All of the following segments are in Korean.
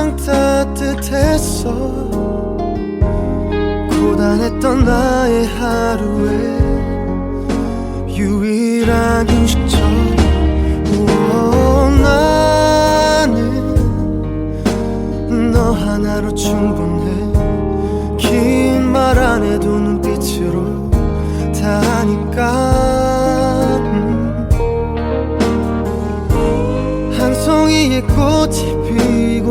항상 따뜻했어. 고단했던 나의 하루에 유일한 휴식처럼 우와, 나는 너 하나로 충분해. 긴 말 안 해도 눈빛으로 다 하니까. 음. 한 송이의 꽃이 피고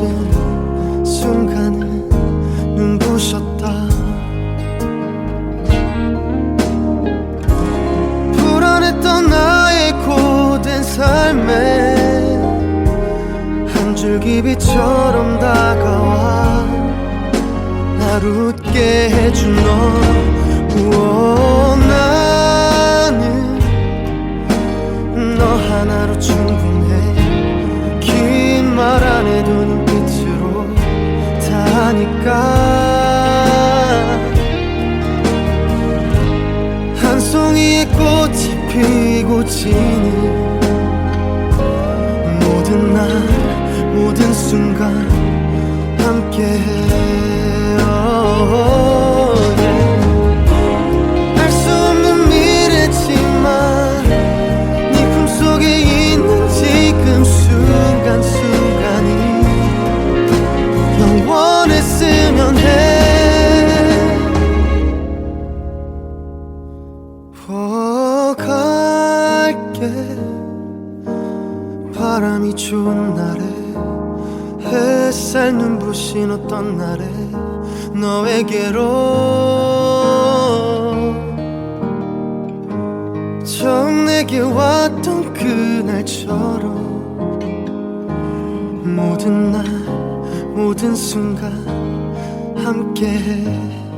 모든 순간은 눈부셨다. 불안했던 나의 고된 삶에 한 줄기 빛처럼 다가와. 날 웃게 해준 너 다 하니까? 한 송이의 꽃이 피고 지는 모든 날 모든 순간 함께해 원했으면 해. 어, 갈게. 바람이 좋은 날에 햇살 눈부신 어떤 날에 너에게로 처음 내게 왔던 그날처럼 모든 날 모든 순간 함께해